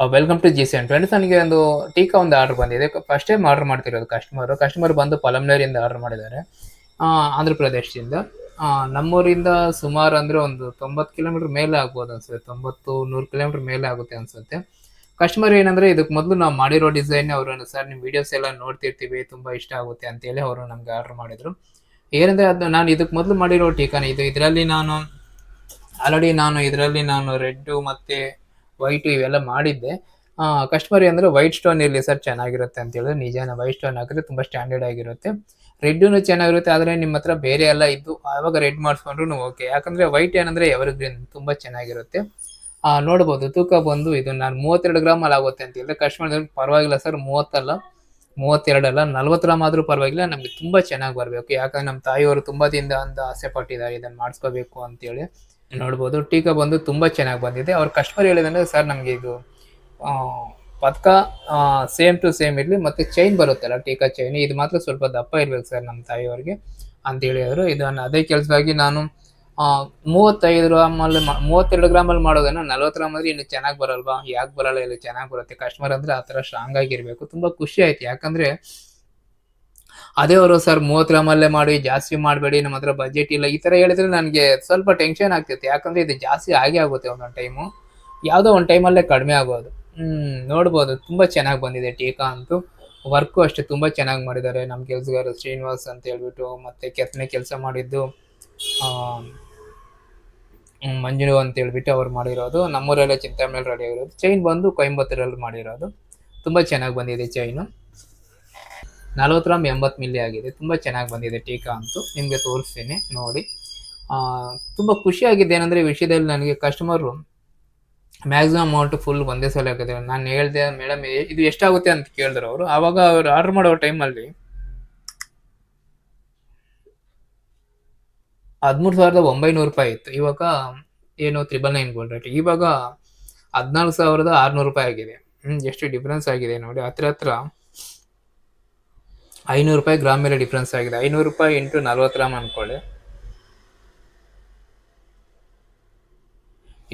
Welcome to G N friends ನನಗೆ ಒಂದು ಟೀಕಾ ಒಂದು ಆರ್ಡರ್ ಬಂದಿದೆ. ಫಸ್ಟ್ ಟೈಮ್ ಆರ್ಡರ್ ಮಾಡ್ತಿರೋದು ಕಸ್ಟಮರ್ ಕಸ್ಟಮರ್ ಬಂದು ಪಲಮ್ನೇರಿಂದ ಆರ್ಡರ್ ಮಾಡಿದ್ದಾರೆ. ಆಂಧ್ರ ಪ್ರದೇಶದಿಂದ ನಮ್ಮೂರಿಂದ ಸುಮಾರು ಅಂದರೆ ಒಂದು ತೊಂಬತ್ತು ಕಿಲೋಮೀಟರ್ ಮೇಲೆ ಆಗ್ಬೋದು ಅನ್ಸುತ್ತೆ. ತೊಂಬತ್ತು, ನೂರು ಕಿಲೋಮೀಟರ್ ಮೇಲೆ ಆಗುತ್ತೆ ಅನ್ಸುತ್ತೆ. ಕಸ್ಟಮರ್ ಏನಂದರೆ ಇದಕ್ಕೆ ಮೊದಲು ನಾವು ಮಾಡಿರೋ ಡಿಸೈನ್ ಅವರು ಸರ್ ನಿಮ್ಮ ವಿಡಿಯೋಸ್ ಎಲ್ಲ ನೋಡ್ತಿರ್ತೀವಿ, ತುಂಬ ಇಷ್ಟ ಆಗುತ್ತೆ ಅಂತೇಳಿ ಅವರು ನಮಗೆ ಆರ್ಡರ್ ಮಾಡಿದರು. ಏನಂದರೆ ಅದು ನಾನು ಇದಕ್ಕೆ ಮೊದಲು ಮಾಡಿರೋ ಟೀಕಾನ. ಇದು ಇದರಲ್ಲಿ ನಾನು ಆಲ್ರೆಡಿ ನಾನು ಇದರಲ್ಲಿ ನಾನು ರೆಡ್ಡು ಮತ್ತೆ ವೈಟು ಇವೆಲ್ಲ ಮಾಡಿದ್ದೆ. ಕಸ್ಟಮರ್ ಅಂದರೆ ವೈಟ್ ಸ್ಟೋನ್ ಇರಲಿ ಸರ್ ಚೆನ್ನಾಗಿರುತ್ತೆ ಅಂತ ಹೇಳಿದ್ರೆ ನಿಜಾನ ವೈಟ್ ಸ್ಟೋನ್ ಹಾಕಿದ್ರೆ ತುಂಬ ಸ್ಟ್ಯಾಂಡರ್ಡ್ ಆಗಿರುತ್ತೆ. ರೆಡ್ಡೂ ಚೆನ್ನಾಗಿರುತ್ತೆ, ಆದರೆ ನಿಮ್ಮ ಹತ್ರ ಬೇರೆ ಎಲ್ಲ ಇದ್ದು, ಆವಾಗ ರೆಡ್ ಮಾಡಿಸ್ಕೊಂಡ್ರು ಓಕೆ ಯಾಕಂದರೆ ವೈಟ್ ಏನಂದರೆ ಎವರ್ ಗ್ರೀನ್ ತುಂಬ ಚೆನ್ನಾಗಿರುತ್ತೆ. ನೋಡ್ಬೋದು, ತೂಕ ಬಂದು ಇದು ನಾನು ಮೂವತ್ತೆರಡು ಗ್ರಾಮಲ್ಲಿ ಆಗುತ್ತೆ ಅಂತ ಹೇಳಿದ್ರೆ ಕಸ್ಟಮರ್ ಪರವಾಗಿಲ್ಲ ಸರ್ ಮೂವತ್ತಲ್ಲ, ಮೂವತ್ತೆರಡಲ್ಲ, ನಲ್ವತ್ತು ಗ್ರಾಮ್ ಆದರೂ ಪರವಾಗಿಲ್ಲ, ನಮಗೆ ತುಂಬ ಚೆನ್ನಾಗಿ ಬರಬೇಕು. ಯಾಕಂದ್ರೆ ನಮ್ಮ ತಾಯಿಯವರು ತುಂಬ ದಿನದ ಆಸೆ ಪಟ್ಟಿದ್ದಾರೆ ಇದನ್ನು ಮಾಡಿಸ್ಕೋಬೇಕು ಅಂತೇಳಿ ನೋಡ್ಬೋದು. ಟೀಕಾ ಬಂದು ತುಂಬ ಚೆನ್ನಾಗಿ ಬಂದಿದೆ. ಅವ್ರ ಕಸ್ಟಮರ್ ಹೇಳಿದಂದ್ರೆ ಸರ್ ನಮಗೆ ಇದು ಪದಕ ಸೇಮ್ ಟು ಸೇಮ್ ಇರಲಿ, ಮತ್ತೆ ಚೈನ್ ಬರುತ್ತಲ್ಲ, ಟೀಕಾ ಚೈನ್ ಇದು ಮಾತ್ರ ಸ್ವಲ್ಪ ದಪ್ಪ ಇರಬೇಕು ಸರ್ ನಮ್ಮ ತಾಯಿಯವ್ರಿಗೆ ಅಂತ ಹೇಳಿದ್ರು ಇದನ್ನು ಅದೇ ಕೆಲಸವಾಗಿ ನಾನು ಮೂವತ್ತೈದು ಗ್ರಾಮಲ್ಲಿ ಮೂವತ್ತೆರಡು ಗ್ರಾಮಲ್ಲಿ ಮಾಡೋದನ್ನ ನಲ್ವತ್ತು ಗ್ರಾಮ್ ಅಂದ್ರೆ ಇನ್ನು ಚೆನ್ನಾಗಿ ಬರಲ್ವಾ? ಯಾಕೆ ಬರಲ್ಲ? ಇಲ್ಲಿ ಚೆನ್ನಾಗಿ ಬರುತ್ತೆ. ಕಸ್ಟಮರ್ ಅಂದ್ರೆ ಆ ಥರ ಸ್ಟ್ರಾಂಗ್ ಆಗಿರ್ಬೇಕು. ತುಂಬಾ ಖುಷಿ ಆಯ್ತು. ಯಾಕಂದ್ರೆ ಅದೇ ಅವರು, ಸರ್, ಮೂವತ್ತು ಗ್ರಾಮಲ್ಲೇ ಮಾಡಿ, ಜಾಸ್ತಿ ಮಾಡಬೇಡಿ, ನಮ್ಮ ಹತ್ರ ಬಜೆಟ್ ಇಲ್ಲ. ಈ ತರ ಹೇಳಿದ್ರೆ ನನಗೆ ಸ್ವಲ್ಪ ಟೆನ್ಷನ್ ಆಗ್ತಿತ್ತು. ಯಾಕಂದ್ರೆ ಇದು ಜಾಸ್ತಿ ಆಗೇ ಆಗುತ್ತೆ ಒಂದೊಂದು ಟೈಮು ಯಾವುದೋ ಒಂದು ಟೈಮಲ್ಲೇ ಕಡಿಮೆ ಆಗೋದು. ಹ್ಮ್, ನೋಡ್ಬೋದು. ತುಂಬಾ ಚೆನ್ನಾಗಿ ಬಂದಿದೆ ಟೀಕಾ ಅಂತೂ. ವರ್ಕು ಅಷ್ಟೇ ತುಂಬಾ ಚೆನ್ನಾಗಿ ಮಾಡಿದ್ದಾರೆ ನಮ್ಮ ಕೆಲಸಗಾರ ಶ್ರೀನಿವಾಸ್ ಅಂತ ಹೇಳ್ಬಿಟ್ಟು, ಮತ್ತೆ ಕೆತ್ತನೆ ಕೆಲಸ ಮಾಡಿದ್ದು ಮಂಜುನು ಅಂತ ಹೇಳ್ಬಿಟ್ಟು ಅವ್ರು ಮಾಡಿರೋದು. ನಮ್ಮೂರಲ್ಲೇ ಚಿಂತಾಮಣಿ ರೆಡಿ ಆಗಿರೋದು. ಚೈನ್ ಬಂದು ಕೊಯಂಬತ್ತೂರಲ್ಲಿ ಮಾಡಿರೋದು. ತುಂಬಾ ಚೆನ್ನಾಗಿ ಬಂದಿದೆ ಚೈನು ನಲ್ವತ್ತು ಗ್ರಾಮ್ ಎಂಬತ್ತು ಮಿಲಿ ಆಗಿದೆ. ತುಂಬ ಚೆನ್ನಾಗಿ ಬಂದಿದೆ ಟೀಕಾ ಅಂತೂ. ನಿಮಗೆ ತೋರಿಸ್ತೀನಿ, ನೋಡಿ. ತುಂಬ ಖುಷಿಯಾಗಿದೆ ಏನಂದರೆ ಈ ವಿಷಯದಲ್ಲಿ ನನಗೆ ಕಸ್ಟಮರು ಮ್ಯಾಕ್ಸಿಮಮ್ ಅಮೌಂಟ್ ಫುಲ್ ಒಂದೇ ಸಲ ಆಗಿದೆ ನಾನು ಹೇಳಿದೆ, ಮೇಡಮ್ ಇದು ಎಷ್ಟಾಗುತ್ತೆ? ಅಂತ ಕೇಳಿದ್ರು ಅವರು. ಆವಾಗ ಅವ್ರು ಆರ್ಡರ್ ಮಾಡೋ ಟೈಮಲ್ಲಿ ಹದಿಮೂರು ಸಾವಿರದ ಒಂಬೈನೂರು ರೂಪಾಯಿ ಇತ್ತು. ಇವಾಗ ಏನು ತ್ರಿಬಲ್ ನೈನ್ ಗೋಲ್ಡ್ ರೇಟ್ ಇವಾಗ ಹದಿನಾಲ್ಕು ಸಾವಿರದ ಆರುನೂರು ರೂಪಾಯಿ ಆಗಿದೆ. ಹ್ಞೂ ಎಷ್ಟು ಡಿಫ್ರೆನ್ಸ್ ಆಗಿದೆ ನೋಡಿ. ಹತ್ರ ಹತ್ರ ಐನೂರು ರೂಪಾಯಿ ಗ್ರಾಮ್ ಮೇಲೆ ಡಿಫ್ರೆನ್ಸ್ ಆಗಿದೆ. ಐನೂರು ರೂಪಾಯಿ ಇಂಟು ನಲ್ವತ್ತು ಗ್ರಾಮ್ ಅನ್ಕೊಳ್ಳಿ.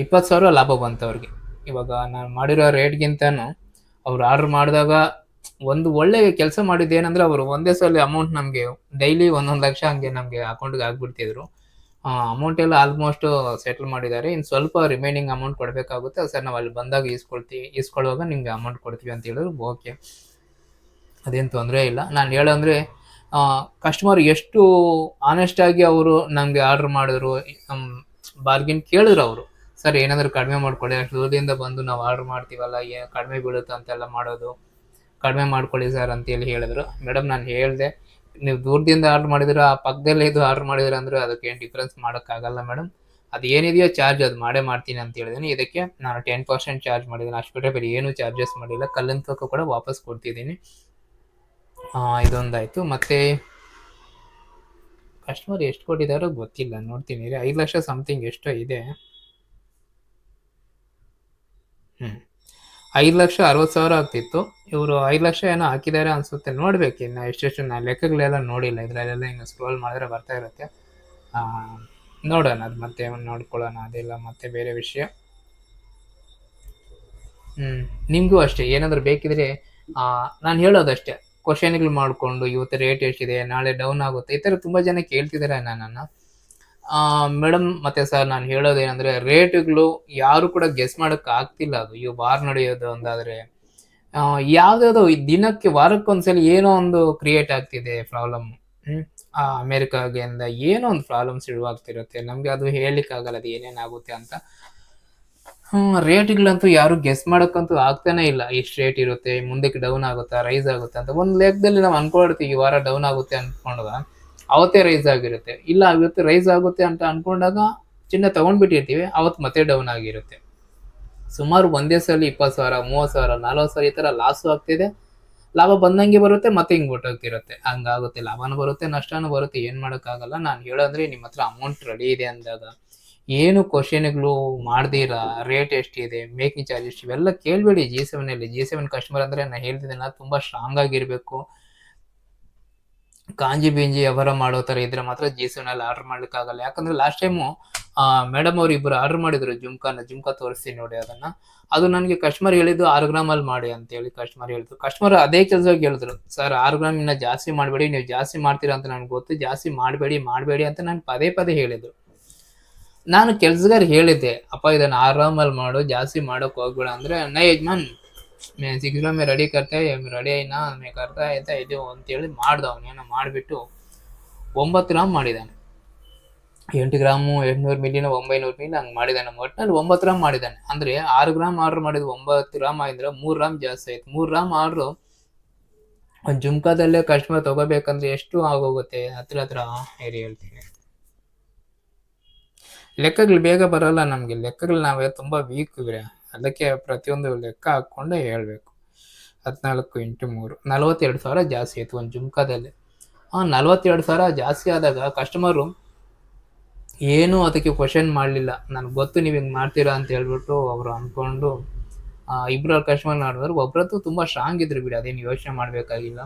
ಇಪ್ಪತ್ತು ಸಾವಿರ ಲಾಭ ಬಂತು ಅವ್ರಿಗೆ. ಇವಾಗ ನಾನು ಮಾಡಿರೋ ರೇಟ್ಗಿಂತನೂ ಅವ್ರು ಆರ್ಡರ್ ಮಾಡಿದಾಗ ಒಂದು ಒಳ್ಳೆ ಕೆಲಸ ಮಾಡಿದ್ದು ಏನಂದ್ರೆ ಅವರು ಒಂದೇ ಸಲ ಅಮೌಂಟ್ ನಮಗೆ ಡೈಲಿ ಒಂದೊಂದು ಲಕ್ಷ ಹಂಗೆ ನಮಗೆ ಅಕೌಂಟ್ಗೆ ಹಾಕ್ಬಿಡ್ತಿದ್ರು. ಅಮೌಂಟ್ ಎಲ್ಲ ಆಲ್ಮೋಸ್ಟ್ ಸೆಟಲ್ ಮಾಡಿದ್ದಾರೆ. ಇನ್ನು ಸ್ವಲ್ಪ ರಿಮೈನಿಂಗ್ ಅಮೌಂಟ್ ಕೊಡಬೇಕಾಗುತ್ತೆ. ಸರ್, ನಾವು ಅಲ್ಲಿ ಬಂದಾಗ ಈಸ್ಕೊಳ್ತೀವಿ ಈಸ್ಕೊಳ್ಳುವಾಗ ನಿಮಗೆ ಅಮೌಂಟ್ ಕೊಡ್ತೀವಿ ಅಂತ ಹೇಳಿದ್ರು. ಓಕೆ ಅದೇನು ತೊಂದರೆ ಇಲ್ಲ. ನಾನು ಹೇಳಂದ್ರೆ ಕಸ್ಟಮರ್ ಎಷ್ಟು ಆನೆಸ್ಟಾಗಿ ಅವರು ನಮಗೆ ಆರ್ಡ್ರ್ ಮಾಡಿದ್ರು ಬಾರ್ಗಿನ್ ಕೇಳಿದ್ರು ಅವರು. ಸರ್, ಏನಾದರೂ ಕಡಿಮೆ ಮಾಡ್ಕೊಳ್ಳಿ, ಅಷ್ಟು ದೂರದಿಂದ ಬಂದು ನಾವು ಆರ್ಡ್ರ್ ಮಾಡ್ತೀವಲ್ಲ ಏನು ಕಡಿಮೆ ಬೀಳುತ್ತೆ ಅಂತೆಲ್ಲ ಮಾಡೋದು. ಕಡಿಮೆ ಮಾಡ್ಕೊಳ್ಳಿ ಸರ್ ಅಂತೇಳಿ ಹೇಳಿದ್ರು. ಮೇಡಮ್ ನಾನು ಹೇಳಿದೆ, ನೀವು ದೂರದಿಂದ ಆರ್ಡ್ರ್ ಮಾಡಿದ್ರೆ ಆ ಪಕ್ಕದಲ್ಲೇ ಇದು ಆರ್ಡ್ರ್ ಮಾಡಿದ್ರೆ ಅಂದರೆ ಅದಕ್ಕೆ ಏನು ಡಿಫ್ರೆನ್ಸ್ ಮಾಡೋಕ್ಕಾಗಲ್ಲ ಮೇಡಮ್ ಅದು ಏನಿದೆಯೋ ಚಾರ್ಜ್ ಅದು ಮಾಡೇ ಮಾಡ್ತೀನಿ ಅಂತ ಹೇಳಿದ್ದೀನಿ ಇದಕ್ಕೆ ನಾನು ಟೆನ್ ಪರ್ಸೆಂಟ್ ಚಾರ್ಜ್ ಮಾಡಿದ್ದೀನಿ. ಅಷ್ಟು ಬಿಟ್ಟರೆ ಬೇರೆ ಏನೂ ಚಾರ್ಜಸ್ ಮಾಡಿಲ್ಲ. ಕಲ್ಲಿನ ತೂಕ ಕೂಡ ವಾಪಸ್ ಕೊಡ್ತಿದ್ದೀನಿ. ಇದೊಂದಾಯ್ತು. ಮತ್ತೆ ಕಸ್ಟಮರ್ ಎಷ್ಟು ಕೊಟ್ಟಿದ್ದಾರೋ ಗೊತ್ತಿಲ್ಲ. ನೋಡ್ತೀನಿ. ಐದು ಲಕ್ಷ ಸಮಥಿಂಗ್ ಎಷ್ಟೋ ಇದೆ. ಹ್ಞೂ ಐದು ಲಕ್ಷ ಅರವತ್ತು ಸಾವಿರ ಆಗ್ತಿತ್ತು. ಇವರು ಐದು ಲಕ್ಷ ಏನೋ ಹಾಕಿದ್ದಾರೆ ಅನ್ಸುತ್ತೆ. ನೋಡ್ಬೇಕು ಇನ್ನು ಎಷ್ಟೆಷ್ಟು ನಾ ಲೆಕ್ಕಗಳೆಲ್ಲ ನೋಡಿಲ್ಲ. ಇದರಲ್ಲೆಲ್ಲ ಹಿಂಗೆ ಸ್ಕ್ರೋಲ್ ಮಾಡಿದ್ರೆ ಬರ್ತಾ ಇರುತ್ತೆ. ನೋಡೋಣ ಅದು ಮತ್ತೆ ನೋಡ್ಕೊಳ್ಳೋಣ ಅದೆಲ್ಲ ಮತ್ತೆ ಬೇರೆ ವಿಷಯ. ಹ್ಮ್. ನಿಮಗೂ ಅಷ್ಟೇ. ಏನಾದರೂ ಬೇಕಿದ್ರೆ ನಾನು ಹೇಳೋದಷ್ಟೇ. ಕ್ವಶನ್ಗಳು ಮಾಡಿಕೊಂಡು ಇವತ್ತು ರೇಟ್ ಎಷ್ಟಿದೆ ನಾಳೆ ಡೌನ್ ಆಗುತ್ತೆ. ಈ ಥರ ತುಂಬ ಜನ ಕೇಳ್ತಿದ್ದಾರೆ ನನ್ನನ್ನು ಮೇಡಮ್ ಮತ್ತೆ ಸರ್ ನಾನು ಹೇಳೋದೇನೆಂದರೆ ರೇಟ್ಗಳು ಯಾರು ಕೂಡ ಗೆಸ್ ಮಾಡೋಕ್ಕೆ ಆಗ್ತಿಲ್ಲ ಅದು. ಇವು ವಾರ್ ನಡೆಯೋದು ಅಂದಾದರೆ. ಯಾವುದಾದ್ರು ದಿನಕ್ಕೆ ವಾರಕ್ಕೊಂದ್ಸಲ ಏನೋ ಒಂದು ಕ್ರಿಯೇಟ್ ಆಗ್ತಿದೆ ಪ್ರಾಬ್ಲಮ್ ಆ ಆ, ಅಮೇರಿಕಾಗೆಂದ ಏನೋ ಒಂದು ಪ್ರಾಬ್ಲಮ್ಸ್ ಶುರುವಾಗ್ತಿರುತ್ತೆ. ನಮಗೆ ಅದು ಹೇಳಲಿಕ್ಕಾಗಲ್ಲ ಅದು ಏನೇನಾಗುತ್ತೆ ಅಂತ. ರೇಟ್ಗಳಂತೂ ಯಾರು ಗೆಸ್ ಮಾಡೋಕ್ಕಂತೂ ಆಗ್ತಾನೆ ಇಲ್ಲ. ಎಷ್ಟು ರೇಟ್ ಇರುತ್ತೆ, ಮುಂದಕ್ಕೆ ಡೌನ್ ಆಗುತ್ತಾ ರೈಸ್ ಆಗುತ್ತೆ ಅಂತ. ಒಂದು ಲೆಕ್ಕದಲ್ಲಿ ನಾವು ಅನ್ಕೊಳ್ತೀವಿ, ಈ ವಾರ ಡೌನ್ ಆಗುತ್ತೆ ಅನ್ಕೊಂಡಾಗ, ಅವತ್ತೇ ರೈಸ್ ಆಗಿರುತ್ತೆ. ಇಲ್ಲ, ಇವತ್ತು ರೈಸ್ ಆಗುತ್ತೆ ಅಂತ ಅನ್ಕೊಂಡಾಗ ಚಿನ್ನ ತಗೊಂಡ್ಬಿಟ್ಟಿರ್ತೀವಿ, ಅವತ್ತು ಮತ್ತೆ ಡೌನ್ ಆಗಿರುತ್ತೆ. ಸುಮಾರು ಒಂದೇ ಸಲ, ಇಪ್ಪತ್ತು ಸಾವಿರ, ಮೂವತ್ತು ಸಾವಿರ, ನಲ್ವತ್ತು ಸಾವಿರ ಈ ಥರ ಲಾಸು ಆಗ್ತಿದೆ. ಲಾಭ ಬಂದಂಗೆ ಬರುತ್ತೆ, ಮತ್ತೆ ಹಿಂಗೆ ಹೊಟ್ಟೋಗ್ತಿರುತ್ತೆ ಹಂಗಾಗುತ್ತೆ, ಲಾಭನೂ ಬರುತ್ತೆ, ನಷ್ಟನೂ ಬರುತ್ತೆ, ಏನು ಮಾಡೋಕ್ಕಾಗಲ್ಲ. ನಾನು ಹೇಳೋದ್ರೆ ನಿಮ್ಮ ಹತ್ರ ಅಮೌಂಟ್ ರೆಡಿ ಇದೆ ಅಂದಾಗ ಏನು ಕ್ವಶನ್ಗಳು ಮಾಡ್ದಿರಾ? ರೇಟ್ ಎಷ್ಟಿದೆ? ಮೇಕಿಂಗ್ ಚಾರ್ಜಸ್ ಇವೆಲ್ಲ ಕೇಳಬೇಡಿ ಜಿ ಸೆವೆನಲ್ಲಿ ಜಿ ಸೆವೆನ್ ಕಸ್ಟಮರ್ ಅಂದರೆ ನಾನು ಹೇಳ್ತಿದ್ದೀನಲ್ಲ ತುಂಬ ಸ್ಟ್ರಾಂಗ್ ಆಗಿರಬೇಕು. ಕಾಂಜಿ ಬೀಂಜಿ ವ್ಯವಹಾರ ಮಾಡೋ ಥರ ಇದ್ರೆ ಮಾತ್ರ ಜಿ ಸೆವೆನಲ್ಲಿ ಆರ್ಡರ್ ಮಾಡ್ಲಿಕ್ಕಾಗಲ್ಲ. ಯಾಕಂದ್ರೆ ಲಾಸ್ಟ್ ಟೈಮು ಮೇಡಮ್ ಅವ್ರು ಇಬ್ಬರು ಆರ್ಡರ್ ಮಾಡಿದ್ರು ಜುಮ್ಕಾನ ಜುಮ್ಕಾ ತೋರಿಸ್ತೀನಿ ನೋಡಿ ಅದನ್ನ. ಅದು ನನಗೆ ಕಸ್ಟಮರ್ ಹೇಳಿದ್ದು ಆರು ಗ್ರಾಮ್ ಅಲ್ಲಿ ಮಾಡಿ ಅಂತ ಹೇಳಿ ಕಸ್ಟಮರ್ ಹೇಳಿದ್ರು. ಕಸ್ಟಮರ್ ಅದೇ ಕೆಲಸ ಹೇಳಿದ್ರು ಸರ್ ಆರು ಗ್ರಾಮ್ ಇನ್ನ ಜಾಸ್ತಿ ಮಾಡಬೇಡಿ, ನೀವು ಜಾಸ್ತಿ ಮಾಡ್ತೀರಾ ಅಂತ ನನಗೆ ಗೊತ್ತು. ಜಾಸ್ತಿ ಮಾಡಬೇಡಿ ಮಾಡಬೇಡಿ ಅಂತ ನಾನು ಪದೇ ಪದೇ ಹೇಳಿದ್ರು. ನಾನು ಕೆಲ್ಸಗಾರ ಹೇಳಿದ್ದೆ, ಅಪ್ಪ, ಇದನ್ನ ಆರಾಮಲ್ಲಿ ಮಾಡು, ಜಾಸ್ತಿ ಮಾಡೋಕೆ ಹೋಗ್ಬೇಡ. ಅಂದ್ರೆ ನಾ ಯಜಮಾನ್, ಮೇ ಸಿಕ್ಸ್ ಮೇ ರೆಡಿ ಕರ್ತೆ ರೆಡಿ ಆಯ್ನಾ ಮೇ ಕರ್ತಾ ಆಯ್ತಾ ಇದು, ಅಂತೇಳಿ ಮಾಡ್ದೆ ಅವನೇನೋ ಮಾಡಿಬಿಟ್ಟು ಒಂಬತ್ತು ಗ್ರಾಮ್ ಮಾಡಿದ್ದಾನೆ. ಎಂಟು ಗ್ರಾಮು ಎಂಟುನೂರು ಮಿಲಿಯನ್, ಒಂಬೈನೂರು ಮಿಲಿಯನ್ ಹಂಗೆ ಮಾಡಿದ್ದಾನೆ. ಒಟ್ಟಿನಲ್ಲಿ ಒಂಬತ್ತು ಗ್ರಾಮ್ ಮಾಡಿದ್ದಾನೆ. ಅಂದರೆ, ಆರು ಗ್ರಾಮ್ ಆರ್ಡ್ರ್ ಮಾಡಿದ್ದು ಒಂಬತ್ತು ಗ್ರಾಮ್ ಆಗಿದ್ರೆ ಮೂರು ಗ್ರಾಮ್ ಜಾಸ್ತಿ ಆಯ್ತು. ಮೂರು ಗ್ರಾಮ್ ಆರ್ಡ್ರು ಒಂದು ಜುಮ್ಕಾದಲ್ಲೇ ಕಸ್ಟಮರ್ ತಗೋಬೇಕಂದ್ರೆ ಎಷ್ಟು ಆಗೋಗುತ್ತೆ? ಹತ್ರ ಹತ್ರ ಏರಿ ಹೇಳ್ತೀನಿ. ಲೆಕ್ಕಗಳು ಬೇಗ ಬರಲ್ಲ ನಮಗೆ. ಲೆಕ್ಕಗಳು ನಾವೇ ತುಂಬ ವೀಕ್ ಇವ್ರೆ. ಅದಕ್ಕೆ ಪ್ರತಿಯೊಂದು ಲೆಕ್ಕ ಹಾಕ್ಕೊಂಡು ಹೇಳಬೇಕು. ಹದಿನಾಲ್ಕು ಇಂಟು ಮೂರು. ನಲವತ್ತೆರಡು ಸಾವಿರ ಜಾಸ್ತಿ ಆಯಿತು ಒಂದು ಜುಮ್ಕಾದಲ್ಲಿ. ಆ ನಲವತ್ತೆರಡು ಸಾವಿರ ಜಾಸ್ತಿ ಆದಾಗ ಕಸ್ಟಮರು ಏನೂ ಅದಕ್ಕೆ ಕ್ವಶನ್ ಮಾಡಲಿಲ್ಲ. ನನಗೆ ಗೊತ್ತು ನೀವು ಹಿಂಗೆ ಮಾಡ್ತೀರಾ? ಅಂತ ಹೇಳ್ಬಿಟ್ಟು ಅವರು ಅಂದ್ಕೊಂಡು ಇಬ್ಬರು ಕಸ್ಟಮರ್ ಮಾಡಿದ್ರು ಒಬ್ಬರದ್ದು ತುಂಬ ಸ್ಟ್ರಾಂಗ್ ಇದ್ರು ಬಿಡಿ. ಅದೇನು ಯೋಚನೆ ಮಾಡಬೇಕಾಗಿಲ್ಲ.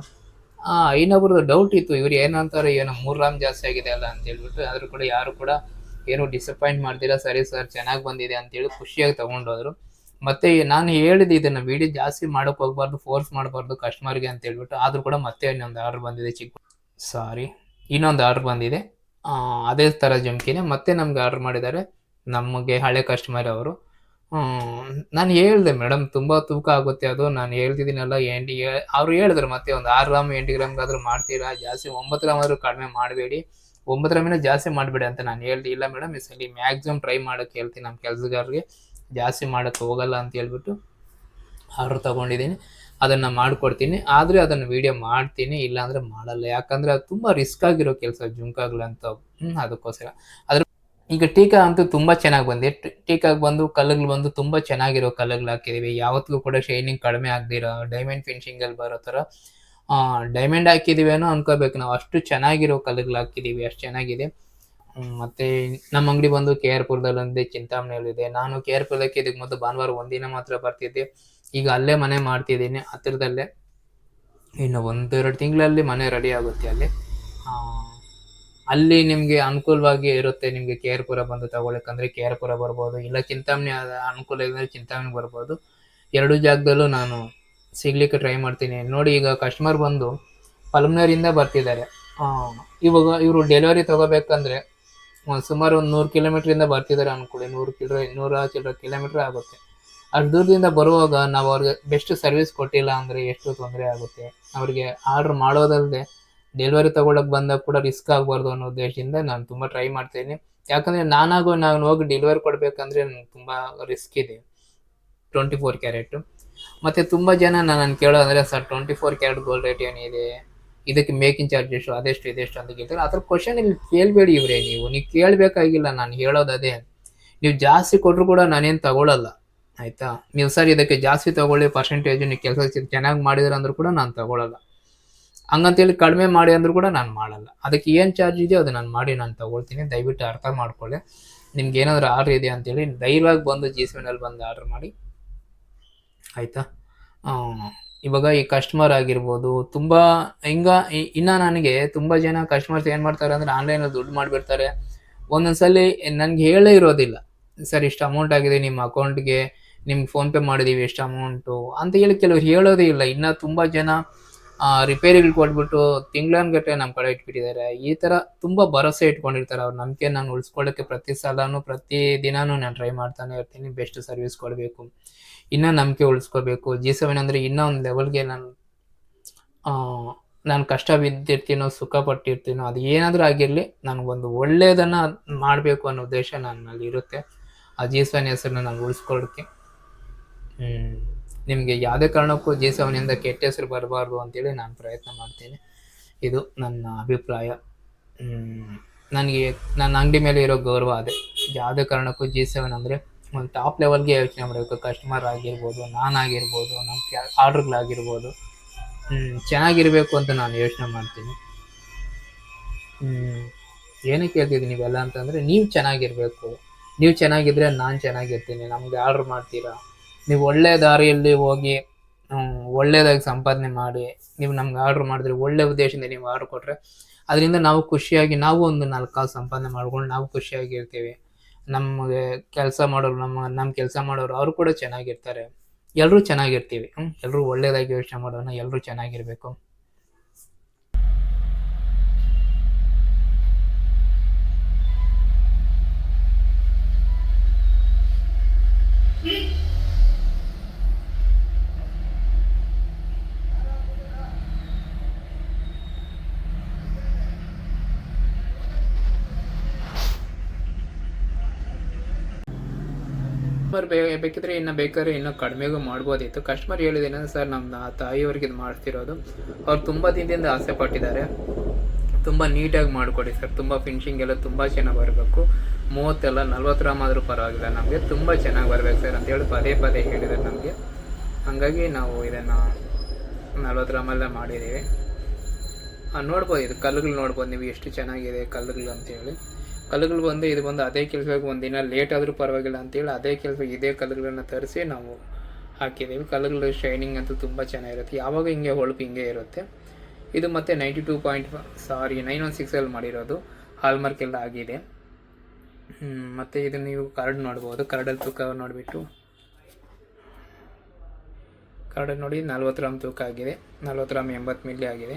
ಇನ್ನೊಬ್ರದ್ದು ಡೌಟ್ ಇತ್ತು. ಇವ್ರು ಏನಂತಾರೆ ಏನೋ ಮೂರು ರಾಮ್ ಜಾಸ್ತಿ ಆಗಿದೆ ಅಲ್ಲ? ಅಂತ ಹೇಳ್ಬಿಟ್ಟು ಆದರೂ ಕೂಡ ಯಾರು ಕೂಡ ಏನು ಡಿಸಪಾಯಿಂಟ್ ಮಾಡ್ತೀರಾ ಸರಿ ಸರ್ ಚೆನ್ನಾಗಿ ಬಂದಿದೆ ಅಂತೇಳಿ ಖುಷಿಯಾಗಿ ತಗೊಂಡೋದ್ರು. ಮತ್ತೆ ನಾನು ಹೇಳಿದೆ ಇದನ್ನ ವಿಡಿಯೋ ಜಾಸ್ತಿ ಮಾಡೋಕೆ ಹೋಗ್ಬಾರ್ದು ಫೋರ್ಸ್ ಮಾಡಬಾರ್ದು ಕಸ್ಟಮರ್ಗೆ ಅಂತ ಹೇಳ್ಬಿಟ್ಟು ಆದರೂ ಕೂಡ ಮತ್ತೆ ಇನ್ನೊಂದು ಆರ್ಡರ್ ಬಂದಿದೆ ಚಿಕ್ಕ ಸಾರಿ ಇನ್ನೊಂದು ಆರ್ಡರ್ ಬಂದಿದೆ. ಅದೇ ಥರ ಜಮ್ಕಿನೇ ಮತ್ತೆ ನಮ್ಗೆ ಆರ್ಡರ್ ಮಾಡಿದ್ದಾರೆ ನಮಗೆ ಹಳೆ ಕಸ್ಟಮರ್ ಅವರು. ನಾನು ಹೇಳಿದೆ ಮೇಡಮ್ ತುಂಬ ತೂಕ ಆಗುತ್ತೆ ಅದು. ನಾನು ಹೇಳ್ತಿದ್ದೀನಲ್ಲ ಎಂಟು ಅವ್ರು ಹೇಳಿದ್ರು ಮತ್ತೆ ಒಂದು ಆರು ಗ್ರಾಮ್ ಎಂಟು ಗ್ರಾಮ್ಗಾದ್ರೂ ಮಾಡ್ತೀರಾ, ಜಾಸ್ತಿ ಒಂಬತ್ತು ಗ್ರಾಮ್ ಆದರೂ ಕಡಿಮೆ ಮಾಡಬೇಡಿ. ಒಂಬತ್ತು ಮೇಲೆ ಜಾಸ್ತಿ ಮಾಡಬೇಡಿ ಅಂತ ನಾನು ಹೇಳ್ದೆ. ಇಲ್ಲ ಮೇಡಮ್ ಈ ಸಲ ಮ್ಯಾಕ್ಸಿಮಮ್ ಟ್ರೈ ಮಾಡೋಕ್ಕೆ ಹೇಳ್ತೀನಿ ನಮ್ಮ ಕೆಲಸಗಾರರಿಗೆ. ಜಾಸ್ತಿ ಮಾಡೋಕ್ಕೆ ಹೋಗಲ್ಲ ಅಂತ ಹೇಳ್ಬಿಟ್ಟು ಆರ್ಡ್ರ್ ತೊಗೊಂಡಿದ್ದೀನಿ. ಅದನ್ನು ಮಾಡಿಕೊಡ್ತೀನಿ. ಆದರೆ ಅದನ್ನು ವೀಡಿಯೋ ಮಾಡ್ತೀನಿ, ಇಲ್ಲಾಂದರೆ ಮಾಡಲ್ಲ. ಯಾಕಂದರೆ ಅದು ತುಂಬ ರಿಸ್ಕ್ ಆಗಿರೋ ಕೆಲಸ ಜುಂಕಾಗ್ಲಂತ ಅದಕ್ಕೋಸ್ಕರ. ಅದ್ರ ಈಗ ಟೀಕಾ ಅಂತೂ ತುಂಬ ಚೆನ್ನಾಗಿ ಬಂದಿದೆ. ಟೀಕಾಗಿ ಬಂದು, ಕಲ್ಲುಗಳು ಬಂದು ತುಂಬ ಚೆನ್ನಾಗಿರೋ ಕಲ್ಲುಗಳು ಹಾಕಿದ್ದೀವಿ ಯಾವತ್ತಿಗೂ ಕೂಡ ಶೈನಿಂಗ್ ಕಡಿಮೆ ಆಗದಿರೋ ಡೈಮಂಡ್ ಫಿನಿಷಿಂಗಲ್ಲಿ ಬರೋ ಥರ ಡೈಮಂಡ್ ಹಾಕಿದೀವಿ ಏನೋ ಅನ್ಕೋಬೇಕು. ನಾವು ಅಷ್ಟು ಚೆನ್ನಾಗಿರೋ ಕಲ್ಲುಗಳು ಹಾಕಿದ್ದೀವಿ ಅಷ್ಟು ಚೆನ್ನಾಗಿದೆ. ಮತ್ತೆ ನಮ್ಮ ಅಂಗಡಿ ಬಂದು ಕೆ ಆರ್ ಪುರದಲ್ಲಿ ಒಂದೇ ಚಿಂತಾಮಣಿಯಲ್ಲಿದೆ. ನಾನು ಕೆ ಆರ್ ಪುರದಕ್ಕೆ ಇದಕ್ಕೆ ಮೊದಲು ಭಾನುವಾರ ಒಂದಿನ ಮಾತ್ರ ಬರ್ತಿದ್ದೆ. ಈಗ ಅಲ್ಲೇ ಮನೆ ಮಾಡ್ತಿದ್ದೀನಿ ಹತ್ತಿರದಲ್ಲೇ ಇನ್ನು ಒಂದೆರಡು ತಿಂಗಳಲ್ಲಿ ಮನೆ ರೆಡಿ ಆಗುತ್ತೆ ಅಲ್ಲಿ. ಅಲ್ಲಿ ನಿಮಗೆ ಅನುಕೂಲವಾಗಿ ಇರುತ್ತೆ ನಿಮಗೆ ಕೆ ಆರ್ ಪುರ ಬಂದು ತಗೊಳಕಂದ್ರೆ ಕೆ ಆರ್ ಪುರ ಬರ್ಬೋದು, ಇಲ್ಲ ಚಿಂತಾಮಣಿ ಅನುಕೂಲ ಇದ್ದರೆ ಚಿಂತಾಮಣಿ ಬರ್ಬೋದು. ಎರಡು ಜಾಗದಲ್ಲೂ ನಾನು ಸಿಗ್ಲಿಕ್ಕೆ ಟ್ರೈ ಮಾಡ್ತೀನಿ. ನೋಡಿ ಈಗ ಕಸ್ಟಮರ್ ಬಂದು ಪಲ್ಮ್ನರಿಂದ ಬರ್ತಿದ್ದಾರೆ. ಇವಾಗ ಇವರು ಡೆಲಿವರಿ ತಗೋಬೇಕಂದ್ರೆ ಸುಮಾರು ಒಂದು ನೂರು ಕಿಲೋಮೀಟ್ರಿಂದ ಬರ್ತಿದ್ದಾರೆ ಅಂದ್ಕೊಳ್ಳಿ ನೂರು ಕಿಲೋ, ನೂರ ಚಿಲ್ಲರ ಕಿಲೋಮೀಟ್ರ್ ಆಗುತ್ತೆ. ಅಷ್ಟು ದೂರದಿಂದ ಬರುವಾಗ ನಾವು ಅವ್ರಿಗೆ ಬೆಸ್ಟ್ ಸರ್ವಿಸ್ ಕೊಟ್ಟಿಲ್ಲ ಅಂದರೆ ಎಷ್ಟು ತೊಂದರೆ ಆಗುತ್ತೆ. ಅವರಿಗೆ ಆರ್ಡ್ರ್ ಮಾಡೋದಲ್ಲದೆ ಡೆಲಿವರಿ ತೊಗೊಳಕ್ಕೆ ಬಂದಾಗ ಕೂಡ ರಿಸ್ಕ್ ಆಗಬಾರ್ದು ಅನ್ನೋ ಉದ್ದೇಶದಿಂದ ನಾನು ತುಂಬ ಟ್ರೈ ಮಾಡ್ತೀನಿ. ಯಾಕಂದರೆ ನಾನಾಗೋ ನಾನು ಹೋಗಿ ಡೆಲಿವರಿ ಕೊಡಬೇಕಂದ್ರೆ ನನಗೆ ತುಂಬ ರಿಸ್ಕ್ ಇದೆ. ಟ್ವೆಂಟಿ ಫೋರ್ ಕ್ಯಾರೆಟು ಮತ್ತು ತುಂಬ ಜನ ನಾನು ಕೇಳೋದಂದರೆ sir twenty four carat gold rate ಏನಿದೆ ಇದಕ್ಕೆ ಮೇಕಿಂಗ್ ಚಾರ್ಜ್ ಎಷ್ಟು ಅದೆಷ್ಟು ಇದೆಷ್ಟು ಅಂತ ಕೇಳ್ತಾರೆ. ಅದ್ರ ಕ್ವಶನ್ ಇಲ್ಲಿ ಕೇಳಬೇಡಿ ಇವರೇ ನೀವು. ನೀವು ಕೇಳಬೇಕಾಗಿಲ್ಲ, ನಾನು ಹೇಳೋದು ಅದೇ. ನೀವು ಜಾಸ್ತಿ ಕೊಟ್ಟರು ಕೂಡ ನಾನೇನು ತಗೊಳ್ಳಲ್ಲ ಆಯಿತಾ? ನೀವು, ಸರ್, ಇದಕ್ಕೆ ಜಾಸ್ತಿ ತಗೊಳ್ಳಿ ಪರ್ಸೆಂಟೇಜ್ ನೀವು ಕೆಲಸ ಚೆನ್ನಾಗಿ ಮಾಡಿದ್ರೆ ಅಂದ್ರೂ ಕೂಡ ನಾನು ತಗೊಳ್ಳಲ್ಲ ಹಂಗಂತೇಳಿ ಕಡಿಮೆ ಮಾಡಿ ಅಂದ್ರೂ ಕೂಡ ನಾನು ಮಾಡಲ್ಲ. ಅದಕ್ಕೆ ಏನು ಚಾರ್ಜ್ ಇದೆಯೋ ಅದು ನಾನು ಮಾಡಿ, ನಾನು ತಗೊಳ್ತೀನಿ. ದಯವಿಟ್ಟು ಅರ್ಥ ಮಾಡ್ಕೊಳ್ಳಿ. ನಿಮ್ಗೆ ಏನಾದರೂ ಆರ್ಡ್ರ್ ಇದೆ ಅಂತೇಳಿ ಧೈರ್ಯವಾಗಿ ಬಂದು ಜಿ ಸಿ ಬಂದು ಆರ್ಡ್ರ್ ಮಾಡಿ. ಆಯಿತಾ? ಇವಾಗ ಈ ಕಸ್ಟಮರ್ ಆಗಿರ್ಬೋದು, ತುಂಬ, ಹಿಂಗ ಇನ್ನ ನನಗೆ ತುಂಬ ಜನ ಕಸ್ಟಮರ್ಸ್ ಏನು ಮಾಡ್ತಾರೆ ಅಂದರೆ ಆನ್ಲೈನಲ್ಲಿ ದುಡ್ಡು ಮಾಡಿಬಿಡ್ತಾರೆ. ಒಂದೊಂದ್ಸಲಿ ನನಗೆ ಹೇಳೇ ಇರೋದಿಲ್ಲ. ಸರ್, ಇಷ್ಟು ಅಮೌಂಟ್ ಆಗಿದೆ ನಿಮ್ಮ ಅಕೌಂಟ್ಗೆ ನಿಮ್ಗೆ ಫೋನ್ಪೇ ಮಾಡಿದ್ದೀವಿ ಎಷ್ಟು ಅಮೌಂಟು ಅಂತ ಹೇಳಿ ಕೆಲವ್ರು ಹೇಳೋದೇ ಇಲ್ಲ. ಇನ್ನು ತುಂಬ ಜನ ರಿಪೇರಿಗಳು ಕೊಟ್ಬಿಟ್ಟು ತಿಂಗಳನ್ಗಟ್ಟಲೆ ನಮ್ಮ ಕಡೆ ಇಟ್ಬಿಟ್ಟಿದ್ದಾರೆ ಈ ಥರ ತುಂಬ ಭರವಸೆ ಇಟ್ಕೊಂಡಿರ್ತಾರೆ ಅವ್ರ ನಂಬಿಕೆ ನಾನು ಉಳಿಸ್ಕೊಳ್ಳೋಕ್ಕೆ ಪ್ರತಿ ಸಲನೂ, ಪ್ರತಿ ದಿನಾನೂ ನಾನು ಟ್ರೈ ಮಾಡ್ತಾನೆ ಇರ್ತೀನಿ ಬೆಸ್ಟ್ ಸರ್ವಿಸ್ ಕೊಡಬೇಕು. ಇನ್ನೂ ನಂಬಿಕೆ ಉಳಿಸ್ಕೋಬೇಕು. ಜಿ ಸೆವೆನ್ ಅಂದರೆ ಇನ್ನೂ ಒಂದು ಲೆವೆಲ್ಗೆ ನಾನು ನಾನು ಕಷ್ಟ ಬಿದ್ದಿರ್ತೀನೋ, ಸುಖ ಪಟ್ಟಿರ್ತೀನೋ, ಅದು ಏನಾದರೂ ಆಗಿರಲಿ ನನಗೊಂದು ಒಳ್ಳೆಯದನ್ನು ಮಾಡಬೇಕು ಅನ್ನೋ ಉದ್ದೇಶ ನನ್ನಲ್ಲಿ ಇರುತ್ತೆ. ಆ ಜಿ ಸೆವೆನ್ ಹೆಸರನ್ನ ನಾನು ಉಳಿಸ್ಕೊಳ್ಳೋಕ್ಕೆ ನಿಮಗೆ ಯಾವುದೇ ಕಾರಣಕ್ಕೂ ಜಿ ಸೆವೆನಿಂದ ಕೆಟ್ಟ ಹೆಸರು ಬರಬಾರ್ದು ಅಂತೇಳಿ ನಾನು ಪ್ರಯತ್ನ ಮಾಡ್ತೀನಿ. ಇದು ನನ್ನ ಅಭಿಪ್ರಾಯ. ನನಗೆ, ನನ್ನ ಅಂಗಡಿ ಮೇಲೆ ಇರೋ ಗೌರವ ಅದೇ. ಯಾವುದೇ ಕಾರಣಕ್ಕೂ ಜಿ ಸೆವೆನ್ ಅಂದರೆ ಒಂದು ಟಾಪ್ ಲೆವೆಲ್ಗೆ ಯೋಚನೆ ಮಾಡಬೇಕು. ಕಸ್ಟಮರ್ ಆಗಿರ್ಬೋದು, ನಾನಾಗಿರ್ಬೋದು, ನಮ್ಮ ಕ್ಯಾ, ಆರ್ಡ್ರ್ಗಳಾಗಿರ್ಬೋದು. ಚೆನ್ನಾಗಿರಬೇಕು ಅಂತ ನಾನು ಯೋಚನೆ ಮಾಡ್ತೀನಿ. ಏನಕ್ಕೆ ಹೇಳ್ತಿದ್ದೀನಿ ನೀವೆಲ್ಲ ಅಂತಂದರೆ ನೀವು ಚೆನ್ನಾಗಿರಬೇಕು. ನೀವು ಚೆನ್ನಾಗಿದ್ದರೆ ನಾನು ಚೆನ್ನಾಗಿರ್ತೀನಿ. ನಮ್ಗೆ ಆರ್ಡ್ರ್ ಮಾಡ್ತೀರಾ? ನೀವು ಒಳ್ಳೆ ದಾರಿಯಲ್ಲಿ ಹೋಗಿ ಒಳ್ಳೇದಾಗಿ ಸಂಪಾದನೆ ಮಾಡಿ, ನೀವು ನಮ್ಗೆ ಆರ್ಡ್ರ್ ಮಾಡಿದ್ರೆ ಒಳ್ಳೆ ಉದ್ದೇಶದಿಂದ ನೀವು ಆರ್ಡ್ರ್ ಕೊಟ್ಟರೆ ಅದರಿಂದ ನಾವು ಖುಷಿಯಾಗಿ ನಾವು ಒಂದು ನಾಲ್ಕು ಕಾಲು ಸಂಪಾದನೆ ಮಾಡ್ಕೊಂಡು ನಾವು ಖುಷಿಯಾಗಿ ಇರ್ತೀವಿ. ನಮಗೆ ಕೆಲಸ ಮಾಡೋರು ನಮ್ಮ ನಮ್ಮ ಕೆಲಸ ಮಾಡೋರು ಅವರು ಕೂಡ ಚೆನ್ನಾಗಿರ್ತಾರೆ. ಎಲ್ಲರೂ ಚೆನ್ನಾಗಿರ್ತೀವಿ. ಹ್ಞೂ ಎಲ್ಲರೂ ಒಳ್ಳೇದಾಗಿ ಯೋಚನೆ ಮಾಡೋಣ ಎಲ್ಲರೂ ಚೆನ್ನಾಗಿರ್ಬೇಕು. ಕಸ್ಟಮರ್ ಬೇ, ಬೇಕಿದ್ರೆ ಇನ್ನು ಬೇಕಾದ್ರೆ ಇನ್ನೂ ಕಡಿಮೆಗೂ ಮಾಡ್ಬೋದಿತ್ತು. ಕಸ್ಟಮರ್ ಹೇಳಿದೇನಂದ್ರೆ ಸರ್ ನಮ್ಮ ತಾಯಿಯವ್ರಿಗೆ ಇದು ಮಾಡ್ತಿರೋದು. ಅವ್ರು ತುಂಬ ದಿನದಿಂದ ಆಸೆ ಪಟ್ಟಿದ್ದಾರೆ. ತುಂಬ ನೀಟಾಗಿ ಮಾಡಿಕೊಡಿ ಸರ್. ತುಂಬ ಫಿನಿಷಿಂಗ್ ಎಲ್ಲ ತುಂಬ ಚೆನ್ನಾಗಿ ಬರಬೇಕು. ಮೂವತ್ತೆಲ್ಲ ನಲ್ವತ್ತು ಗ್ರಾಮ್ ಆದರೂ ಪರವಾಗಿಲ್ಲ ನಮಗೆ. ತುಂಬ ಚೆನ್ನಾಗಿ ಬರಬೇಕು ಸರ್ ಅಂತೇಳಿ ಪದೇ ಪದೇ ಹೇಳಿದ್ದಾರೆ ನಮಗೆ. ಹಾಗಾಗಿ ನಾವು ಇದನ್ನು ನಲ್ವತ್ತು ಗ್ರಾಮಲ್ಲೇ ಮಾಡಿದ್ದೀವಿ. ನೋಡ್ಬೋದು, ಇದು ಕಲ್ಲುಗಳು ನೋಡ್ಬೋದು ನೀವು ಎಷ್ಟು ಚೆನ್ನಾಗಿದೆ ಕಲ್ಲುಗಳು ಅಂತೇಳಿ ಕಲ್ಲುಗಳು ಬಂದು ಇದು ಬಂದು ಅದೇ ಕೆಲಸಕ್ಕೆ ಒಂದಿನ ಲೇಟ್ ಆದರೂ ಪರವಾಗಿಲ್ಲ ಅಂತೇಳಿ ಅದೇ ಕೆಲಸ ಇದೇ ಕಲ್ಲುಗಳನ್ನ ತರಿಸಿ ನಾವು ಹಾಕಿದ್ದೀವಿ. ಕಲ್ಲುಗಳು ಶೈನಿಂಗ್ ಅಂತೂ ತುಂಬ ಚೆನ್ನಾಗಿರುತ್ತೆ. ಯಾವಾಗ ಹಿಂಗೆ ಹೊಳಪು ಹಿಂಗೆ ಇರುತ್ತೆ. ಇದು ಮತ್ತೆ ninety two point sorry nine one ಸಿಕ್ಸಲ್ಲಿ ಮಾಡಿರೋದು. ಹಾಲ್ಮಾರ್ಕ್ ಎಲ್ಲ ಆಗಿದೆ. ಮತ್ತು ಇದು ನೀವು ಕಾರ್ಡ್ ನೋಡ್ಬೋದು. ಕಾರ್ಡಲ್ಲಿ ತೂಕ ನೋಡಿಬಿಟ್ಟು. ಕಾರ್ಡಲ್ಲಿ ನೋಡಿ, ನಲ್ವತ್ತು ಗ್ರಾಮ್ ತೂಕ ಆಗಿದೆ. ನಲ್ವತ್ತು ಗ್ರಾಮ್ ಎಂಬತ್ತು ಮಿಲ್ಲಿ ಆಗಿದೆ.